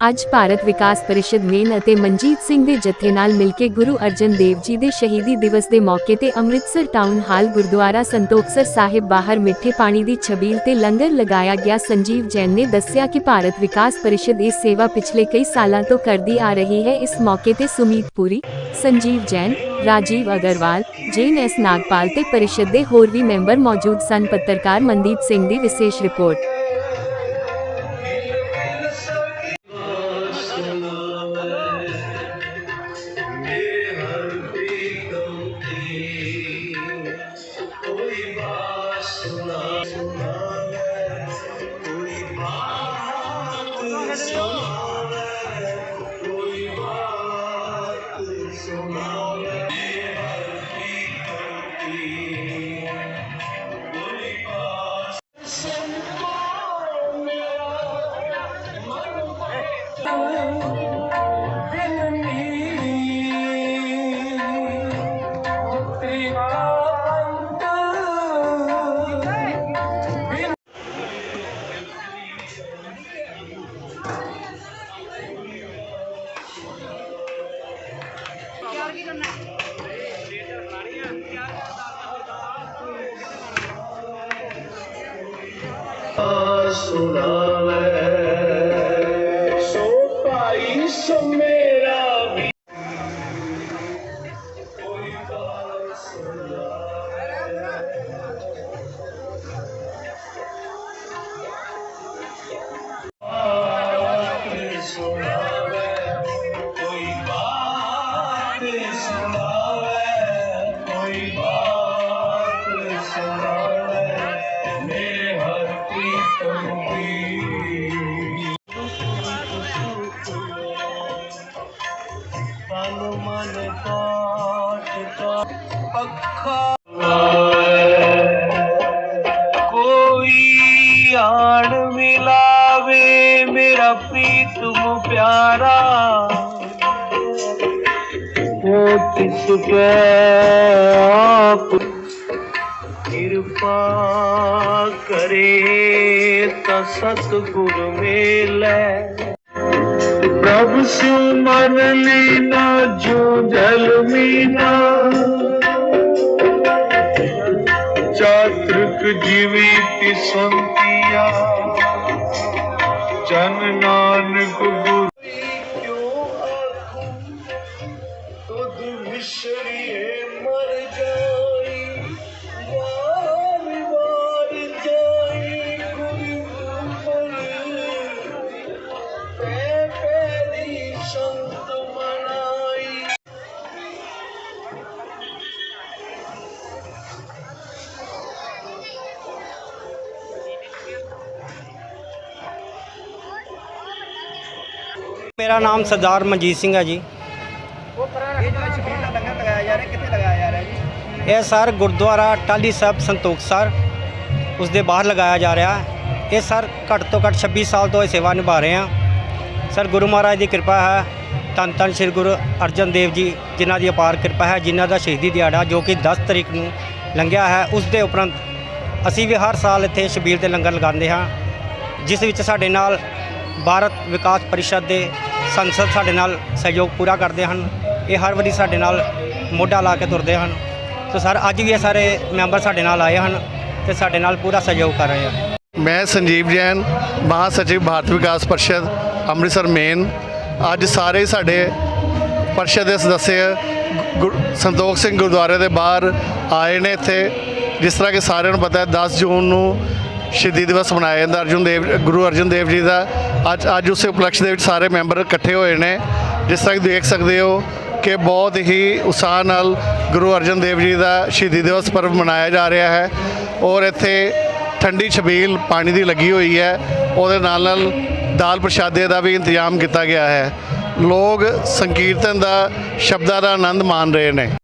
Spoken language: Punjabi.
ਅੱਜ ਭਾਰਤ ਵਿਕਾਸ ਪਰਿਸ਼ਦ ਮੇਨ ਅਤੇ ਮਨਜੀਤ ਸਿੰਘ ਦੇ ਜਥੇ ਨਾਲ ਮਿਲ ਕੇ ਗੁਰੂ ਅਰਜਨ ਦੇਵ ਜੀ ਦੇ ਸ਼ਹੀਦੀ ਦਿਵਸ ਦੇ ਮੌਕੇ ਤੇ ਅੰਮ੍ਰਿਤਸਰ ਟਾਊਨ ਹਾਲ ਗੁਰਦੁਆਰਾ ਸੰਤੋਖਸਰ ਸਾਹਿਬ ਬਾਹਰ ਮਿੱਠੇ ਪਾਣੀ ਦੀ ਛਬੀਲ ਤੇ ਲੰਗਰ ਲਗਾਇਆ ਗਿਆ। ਸੰਜੀਵ ਜੈਨ ਨੇ ਦੱਸਿਆ ਕਿ ਭਾਰਤ ਵਿਕਾਸ ਪਰਿਸ਼ਦ ਇਹ ਸੇਵਾ ਪਿਛਲੇ ਕਈ ਸਾਲਾਂ ਤੋਂ ਕਰਦੀ ਆ ਰਹੀ ਹੈ। ਇਸ ਮੌਕੇ ਤੇ ਸੁਮੀਤ ਪੁਰੀ, ਸੰਜੀਵ ਜੈਨ, ਰਾਜੀਵ ਅਗਰਵਾਲ, ਜੇਨ ਐਸ ਨਾਗਪਾਲ ਤੇ ਪਰਿਸ਼ਦ ਦੇ ਹੋਰ ਵੀ ਮੈਂਬਰ ਮੌਜੂਦ ਸਨ। ਪੱਤਰਕਾਰ ਮਨਦੀਪ ਸਿੰਘ ਦੀ ਵਿਸ਼ੇਸ਼ ਰਿਪੋਰਟ। Sura. ਤਨ ਮਨ ਕਾਟ ਕਾ ਅੱਖਾਂ ਕੋਈ ਆਣ ਮਿਲਾਵੇ ਮੇਰਾ ਪ੍ਰੀਤਮ ਪਿਆਰਾ ਉਹ ਤਿਸ ਕੈ ਆਪ ਕਿਰਪਾ ਕਰੇ ਤਾਂ ਸਤਿਗੁਰ ਮੇਲੇ ਪ੍ਰਭ ਸੁਮਨ ਲੀਨਾ ਜੋ ਜਲ ਮੀਨਾ। ਚਾਤ੍ਰਿਕ ਜੀਵੀ ਤਿਸੰਤੀਆ, ਜਨ ਨਾਨਕ ਗੁਰੂ। ਕਿਉ ਆਖੂੰ? ਤੁਧ ਵਿਸਰੀਏ ਮੇਰਾ ਨਾਮ ਸਰਦਾਰ ਮਨਜੀਤ ਸਿੰਘ ਹੈ ਜੀ। ਇਹ ਜੋ ਛਬੀਲ ਦਾ ਲੰਗਰ ਲਗਾਇਆ ਜਾ ਰਿਹਾ ਕਿੱਥੇ ਲਗਾਇਆ ਜਾ ਰਿਹਾ ਜੀ? ਇਹ ਸਰ ਗੁਰਦੁਆਰਾ ਟਾਲੀ ਸਾਹਿਬ ਸੰਤੋਖ ਸਰ ਉਸ ਦੇ ਬਾਹਰ ਲਗਾਇਆ ਜਾ ਰਿਹਾ। ਹੈ ਇਹ ਸਰ ਘੱਟ ਤੋਂ ਘੱਟ 26 ਸਾਲ ਤੋਂ ਇਹ ਸੇਵਾ ਨਿਭਾ ਰਹੇ ਹਾਂ। ਸਰ ਗੁਰੂ ਮਹਾਰਾਜ ਦੀ ਕਿਰਪਾ ਹੈ ਧੰਨ ਧੰਨ ਸ੍ਰੀ ਗੁਰੂ ਅਰਜਨ ਦੇਵ ਜੀ ਜਿਨ੍ਹਾਂ ਦੀ ਅਪਾਰ ਕਿਰਪਾ ਹੈ ਜਿਨ੍ਹਾਂ ਦਾ ਸ਼ਹੀਦੀ ਦਿਹਾੜਾ ਜੋ ਕਿ 10 ਤਰੀਕ ਨੂੰ ਲੰਘਿਆ ਹੈ ਉਸ ਦੇ ਉਪਰੰਤ ਅਸੀਂ ਵੀ ਹਰ ਸਾਲ ਇੱਥੇ ਛਬੀਲ ਤੇ ਲੰਗਰ ਲਗਾਉਂਦੇ ਹਾਂ ਜਿਸ ਵਿੱਚ ਸਾਡੇ ਨਾਲ ਭਾਰਤ ਵਿਕਾਸ ਪਰਿਸ਼ਦ ਦੇ ਸੰਸਦ ਸਾਡੇ ਨਾਲ ਸਹਿਯੋਗ ਪੂਰਾ ਕਰਦੇ ਹਨ। ਇਹ ਹਰ ਵਾਰੀ ਸਾਡੇ ਨਾਲ ਮੋਢਾ ਲਾ ਕੇ ਤੁਰਦੇ ਹਨ। ਸੋ ਸਰ, ਅੱਜ ਵੀ ਇਹ ਸਾਰੇ ਮੈਂਬਰ ਸਾਡੇ ਨਾਲ ਆਏ ਹਨ ਤੇ ਸਾਡੇ ਨਾਲ ਪੂਰਾ ਸਹਿਯੋਗ ਕਰ ਰਹੇ ਹਨ। ਮੈਂ ਸੰਜੀਵ ਜੈਨ, ਮਹਾਸਚਿਵ ਭਾਰਤ ਵਿਕਾਸ ਪਰਿਸ਼ਦ, ਅੰਮ੍ਰਿਤਸਰ ਮੇਨ। ਅੱਜ ਸਾਰੇ ਸਾਡੇ ਪਰਿਸ਼ਦ ਦੇ ਸਦੱਸਿਆ ਗੁਰ- ਸੰਤੋਖ ਸਿੰਘ ਗੁਰਦੁਆਰੇ ਦੇ ਬਾਹਰ ਆਏ ਨੇ ਇੱਥੇ। ਜਿਸ ਤਰ੍ਹਾਂ ਕਿ ਸਾਰਿਆਂ ਨੂੰ ਪਤਾ ਹੈ 10 ਜੂਨ ਨੂੰ ਸ਼ਹੀਦੀ ਦਿਵਸ ਮਨਾਇਆ ਜਾਂਦਾ। ਅਰਜੁਨ ਦੇਵ, ਗੁਰੂ ਅਰਜਨ ਦੇਵ ਜੀ ਦਾ ਅੱਜ ਅੱਜ ਉਸੇ ਉਪਲਕਸ਼ ਦੇ ਵਿੱਚ ਸਾਰੇ ਮੈਂਬਰ ਇਕੱਠੇ ਹੋਏ ਨੇ। ਜਿਸ ਤਰ੍ਹਾਂ ਕਿ ਦੇਖ ਸਕਦੇ ਹੋ ਕਿ ਬਹੁਤ ਹੀ ਉਤਸ਼ਾਹ ਨਾਲ ਗੁਰੂ ਅਰਜਨ ਦੇਵ ਜੀ ਦਾ ਸ਼ਹੀਦੀ ਦਿਵਸ ਪਰਵ ਮਨਾਇਆ ਜਾ ਰਿਹਾ ਹੈ। ਔਰ ਇੱਥੇ ਠੰਡੀ ਛਬੀਲ ਪਾਣੀ ਦੀ ਲੱਗੀ ਹੋਈ ਹੈ। ਉਹਦੇ ਨਾਲ ਨਾਲ ਦਾਲ ਪ੍ਰਸ਼ਾਦੇ ਦਾ ਵੀ ਇੰਤਜ਼ਾਮ ਕੀਤਾ ਗਿਆ ਹੈ। ਲੋਕ ਸੰਕੀਰਤਨ ਦਾ ਸ਼ਬਦਾਂ ਦਾ ਆਨੰਦ ਮਾਣ ਰਹੇ ਨੇ।